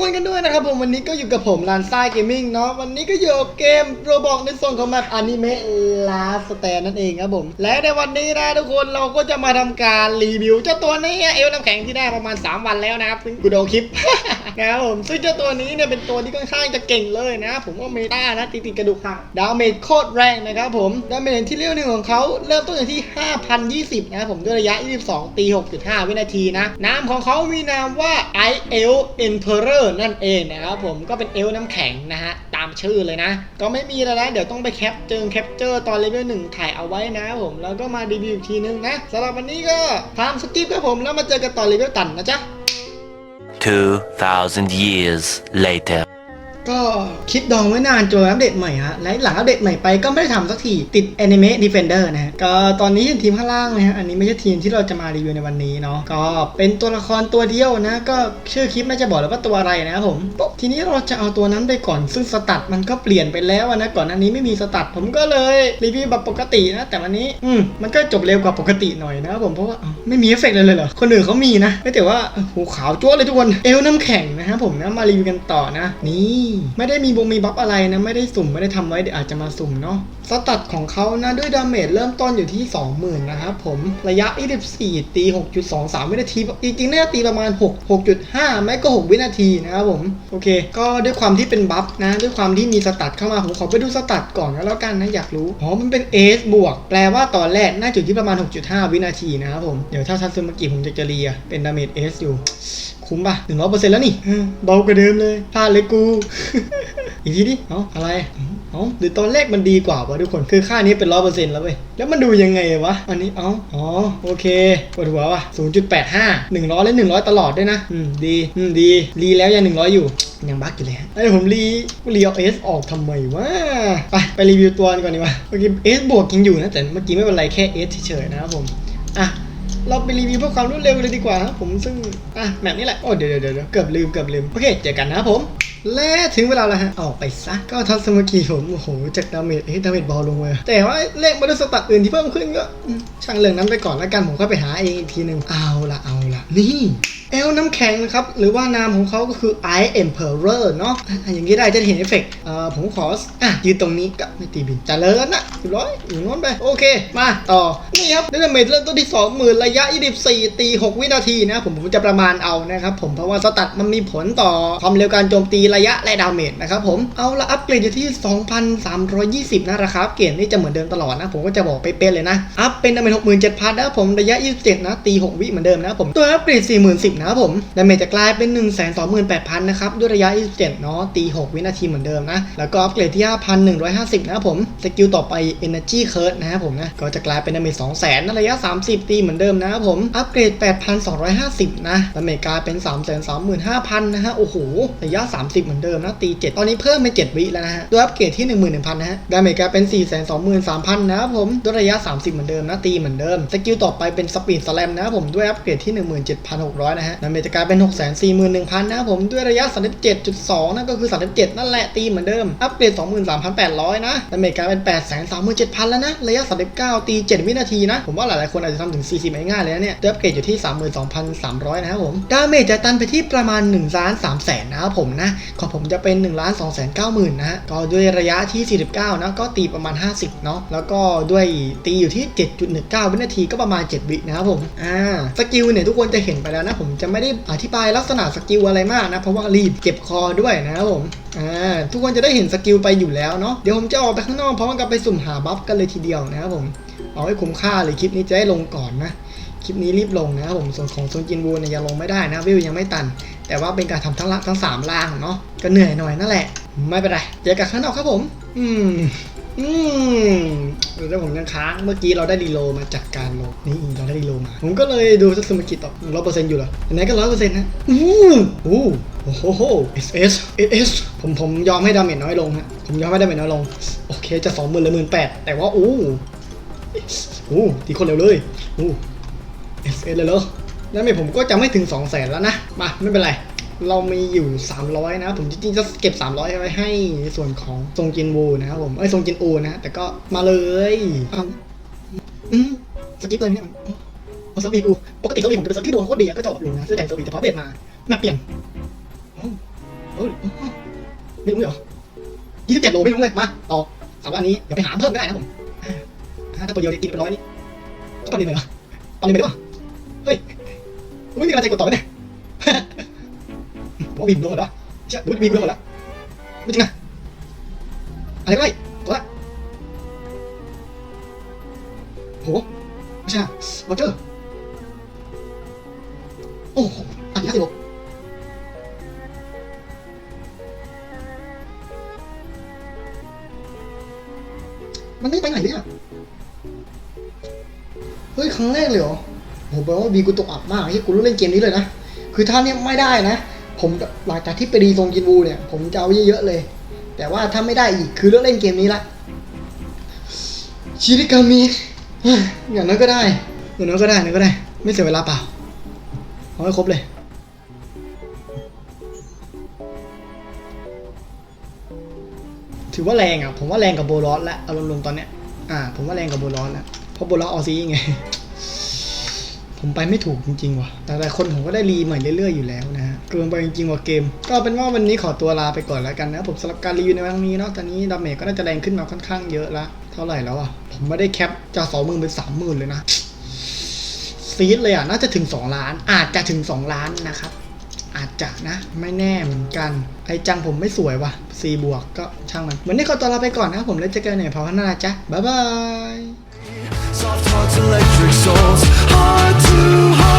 กคนกันด้วยนะครับผมวันนี้ก็อยู่กับผมลานซ่าเกมมิ่งเนาะวันนี้ก็อยู่กับเกมโรบอกในส่วนของแมปอนิเมะลาสแตนนั่นเองครับผมและในวันนี้นะทุกคนเราก็จะมาทำการรีวิวเจ้าตัวนี้เอลน้ำแข็งที่ได้ประมาณ 3 วันแล้วนะครับซึ่งกูดูคลิปนะครับผมซึ่งเจ้าตัวนี้เนี่ยเป็นตัวที่ค่อนข้างจะเก่งเลยนะผมว่าเมตานะติดติดกระดูกหักดาเมจโคตรแรงนะครับผมดาเมจที่เรียวหนึ่งของเขาเริ่มต้นอยู่ที่ 5,020นะครับผมด้วยระยะ 22 ตี 6.5 วินาทีนะนามของเขามีนามว่า I L Emperor นั่นั่นเองนะครับผมก็เป็นเอลน้ำแข็งนะฮะตามชื่อเลยนะ ก็ไม่มีแล้วนะ เดี๋ยวต้องไปแคปเจอแคปเจอร์ตอนเลเวลหนึ่งถ่ายเอาไว้นะครับผมแล้วก็มารีวิวอีกทีนึงนะสำหรับวันนี้ก็ทำสกิปครับผมแล้วมาเจอกันตอนเลเวลตันนะจ๊ะ2,000 years later. ก็คิดดองไว้นานจนอัปเดตใหม่ฮะและหลังอัปเดตใหม่ไปก็ไม่ได้ทำสักทีติด Anime Defender นะฮะก็ตอนนี้เห็นทีมข้างล่างนะฮะอันนี้ไม่ใช่ทีมที่เราจะมารีวิวในวันนี้เนาะก็เป็นตัวละครตัวเดียวนะ ก็ชื่อคลิปน่าจะบอกแล้วว่าตัวอะไรนะครับผมปุ๊บทีนี้เราจะเอาตัวนั้นไปก่อนซึ่งสตัดมันก็เปลี่ยนไปแล้วนะก่อนหน้านี้ไม่มีสตัดผมก็เลยรีวิวแบบปกตินะ แต่วันนี้อืมมันก็จบเร็วกว่าปกติหน่อยนะครับผมเพราะว่าไม่มีเอฟเฟกต์เลยเลยเหรอคนอื่นเขามีนะไม่แต่ว่าหูขาวจ้วเลยทุกคนเอวน้ำแข็งนะครับผมนะมารีวิวกันต่อนะนี่ไม่ได้มีบงมีบัฟอะไรนะ ไม่ได้สุ่มไม่ได้ทำไว้เดี๋ยวอาจจะมาสุ่มเนาะสตัดของเขานะด้วยดาเมจเริ่มต้นอยู่ที่ 20,000 นะครับผมระยะ 24 ตี 6.23 วินาที จริงๆน่าจะตีประมาณ 6 6.5 ไม่ก็ 6 วินาทีนะครับผม โอเค ก็ด้วยความที่เป็นบัฟนะ ด้วยความที่มีสตัดเข้ามา ผมขอไปดูสตัดก่อนก็แล้วกันนะ อยากรู้ อ๋อ มันเป็นเอสบวก แปลว่าตอนแรกน่าจะอยู่ที่ประมาณ 6.5 วินาทีนะครับผม เดี๋ยวถ้าทันซึมากิผมจะจะเรียเป็นดาเมจเอสอยู่ คุ้มป่ะหนึ่งร้อยเปอร์เซ็นต์แล้วนี่เออเบากว่าเดิมเลยพลาดเลยกู อีกทีดิเอ้าอะไรเอ้าหรือตอนแรกมันดีกว่าวะทุกคนคือค่านี้เป็นร้อยเปอร์เซ็นต์แล้วเว้ยแล้วมันดูยังไงวะอันนี้เอ้าอ๋อโอเคปวดหัวว่ะศูนย์จุดแปดห้าหนึ่งร้อยและหนึ่งร้อยตลอดด้วยนะอืมดีอืมดีรีแล้วยังหนึ่งร้อยอยู่ยังบั๊กอยู่เลยฮะไอ้ยผมรีรีเอาเอสออกทำไมวะไปไปรีวิวตัวกันก่อนดีกว่าเมื่อกี้เอสบวกยังอยู่นะแต่เมื่อกี้ไม่เป็นไรแค่เอสเฉยๆนะครับผมอะเราไปรีวิวเพื่อความรวดเร็วกันเลยดีกว่าครับผมซึ่ง อะแบบนี้แหละ โอ้เดี๋ยวเดี๋ยวเดี๋ยวเกือบลืมเกือบลืม โอเค เจอกันนะครับผมและถึงเวลาแล้วฮะ ออกไปซะ ก็ทัศมกีผม โอ้โห จากดาเมจเฮ้ยดาเมจบอลลงเลย แต่ว่าเลขมดสตัดอื่นที่เพิ่มขึ้นก็ ช่างเรื่องนั้นไปก่อนแล้วกัน ผมก็ไปหาเองอีกทีหนึ่งเอาละเอาละนี่ เอลน้ำแข็งนะครับ หรือว่านามของเขาก็คือ I Emperor เนาะอะอย่างนี้ได้จะเห็นเอฟเฟกต์ผมขออะยืนตรงนี้กับไม่ตีบินเจริญนะเรียบร้อยอยู่โน้นไป โอเค มาต่อ นี่ครับดาเมจเริ่มต้นที่ 20,000 ระยะ 24 ตี 6 วินาทีนะผมจะประมาณเอานะครับผมเพราะว่าสตัดมันมีผลต่อความเร็วการโจมตีระยะและดาเมจนะครับผมเอาละอัปเกรดอยู่ที่ 2,320 นะราคาเกรดนี่จะเหมือนเดิมตลอดนะ ผมก็จะบอกไปเป๊ะๆเลยนะอัพเป็นดาเมจ67,000นะครับผมระยะ 27 นะตี 6 วิเหมือนเดิมนะผมตัวอัปเกรด40,010นะครับผมดาเมจจะกลายเป็น 128,000 นะครับ ด้วยระยะ 27 เนาะ ตี 6 วินาทีเหมือนเดิมนะ แล้วก็อัปเกรดที่ 5,150 นะครับผม สกิลต่อไป Energy Curse นะครับผมนะ ก็จะกลายเป็นดาเมจ200,000นระยะ 30 ตีเหมือนเดิมนะครับผม อัปเกรด 8,250 นะ ดาเมจกลายเป็น 335,000 นะฮะ โอ้โห ระยะ 30 เหมือนเดิมนะ ตี 7 ตอนนี้เพิ่มไป7วิแล้วนะฮะ ด้วยอัปเกรดที่ 11,000 นะฮะ ดาเมจกลายเป็น 423,000 นะครับผม ด้วยระยะ 30 เหมือนเดิมนะ ตีเหมือนเดิม สกิลต่อไปเป็น Speed Slam นะครับผม ด้วยอัปเกรดที่ 17,600 นะฮะดาเมจจะกลายเป็น 641,000นะผมด้วยระยะ 37.2 นั่นก็คือ 37 นั่นแหละตีเหมือนเดิม อัปเกรด 23,800 นะดาเมจกลายเป็น 837,000 แล้วนะ ระยะ 39 ตี 7 วินาทีนะ ผมว่าหลายๆคนอาจจะทำถึง 40ง่ายๆเลยนะเนี่ยด้วอัปเกรดอยู่ที่ 32,300 นะครับผมดาเมจจะตันไปที่ประมาณ1ล้าน3แสนนะครับผมนะของผมจะเป็น1ล้าน2แสน9หมื่นนะฮะก็ด้วยระยะที่ 49 นะก็ตีประมาณ 50 เนาะแล้วก็ด้วยตีอยู่ที่ 7.19 วินาทีก็ประมาณ 7 วินะครับผมอ่าสกิลเนี่ยทุกคนจะเห็นไปแล้วนะผมจะไม่ได้อธิบายลักษณะสกิลอะไรมากนะ เพราะว่ารีบเก็บคอด้วยนะครับผมอ่าทุกคนจะได้เห็นสกิลไปอยู่แล้วเนาะเดี๋ยวผมจะออกไปข้างนอกพร้อมกับไปสุ่มหาบัฟกันเลยทีเดียวนะครับผมเอาให้คุ้มค่าเลยคลิปนี้จะได้ลงก่อนนะคลิปนี้รีบลงนะครับผมส่วนของโซนจินวูเนี่ยยังลงไม่ได้นะวิวยังไม่ตัน แต่ว่าเป็นการทำทั้งละทั้งสามล่างเนาะก็เหนื่อยหน่อยนั่นแหละ ไม่เป็นไรเจอกันข้างนอกครับผม อืม อืมเดี๋ยวผมยังค้างเมื่อกี้เราได้รีโลมาจากการลงนี่เราได้รีโลมา ผมก็เลยดูซัสมากิต่อร้อยเปอร์เซ็นต์อยู่เหรอไหนก็ร้อยเปอร์เซ็นต์นะอู้อู้โอ้โห SS SS ผมผมยอมให้ดาเมจน้อยลงฮะผมยอมให้ดาเมจน้อยลง โอเคจะสองหมื่นหรือหมื่นแปดแต่ว่าอู้อู้ตีคนเร็วเลยอู้ SS เลยเหรอแล้วไม่ผมก็จะไม่ถึง2 0 0แสนแล้วนะมาไม่เป็นไร เรามีอยู่ 300 นะผมจริงๆจะเก็บ 300ไว้ให้ส่วนของทรงจินวูนะครับผมไอ้ยทรงจินอูนะแต่ก็มาเลยเอาอืมสกิปเลยเนี่ยเอาสปีดกูปกติสปีผมจะเป็นสกิปที่โดนโคตรดีอะก็จะออกลงนะซื้อแต่สปีดเฉพาะเบสมามาเปลี่ยนโอ้ยไม่รู้เหรอยี่สิบเจ็ดโลไม่รู้เลยมาต่อสำหรับอันนี้เดี๋ยวไปหาเพิ่มก็ได้นะผมถ้าตัวเดียวเนี่ยกินเป็นร้อยนี่ก็ตอนนี้เลยเหรอตอนนี้เลยปะเฮ้ยไม่มีกำลังใจกดต่อไหมเนี่ย ว่าบีบโดนหมดแล้วเชื่อดูบีบโดนหมดแล้วไม่จริงนะอะไรก็ได้ตัวละโหไม่ใช่นะโรเจอร์โอ้โหอันนี้ห้าสิบโลมันไม่ไปไหนเลยอะเฮ้ย ครั้งแรกเลยเหรอโหแปลว่าบีกูตกอับมากที่กูรู้เล่นเกมนี้เลยนะ คือถ้าเนี่ยไม่ได้นะ ผมหลังจากที่ไปรีทรงจินวูเนี่ย ผมจะเอาเยอะๆเลย แต่ว่าถ้าไม่ได้อีกคือเลิกเล่นเกมนี้ละชิริกามิอย่างนั้นก็ได้ อย่างนั้นก็ได้อย่างนั้นก็ได้ ไม่เสียเวลาเปล่าเอาให้ครบเลยถือว่าแรงอะ ผมว่าแรงกับโบลอสแล้วอารมณ์ๆตอนเนี้ย อ่า ผมว่าแรงกับโบลอสแล้วเพราะโบลอสออซีไง ผมไปไม่ถูกจริงๆว่ะแต่หลายคนผมก็ได้รีใหม่เรื่อยๆอยู่แล้วนะฮะเกินไปจริงๆว่ะเกม ก็เป็นว่าวันนี้ขอตัวลาไปก่อนแล้วกันนะผมสำหรับการรีวิวในวันนี้เนาะตอนนี้ดาเมจก็น่าจะแรงขึ้นมาค่อนข้างเยอะละเท่าไหร่แล้วอะผมไม่ได้แคปจากสองหมื่นเป็นสามหมื่นเลยนะซีดเลยอะน่าจะถึง 2 ล้าน อาจจะถึง 2 ล้านนะครับอาจจะนะไม่แน่เหมือนกัน ไอจังผมไม่สวยว่ะ C บวกก็ช่างมันวันนี้ขอตัวลาไปก่อนนะผมแล้วเจอกันในพาวนาจ้ะบ๊ายบาย Hard to hold.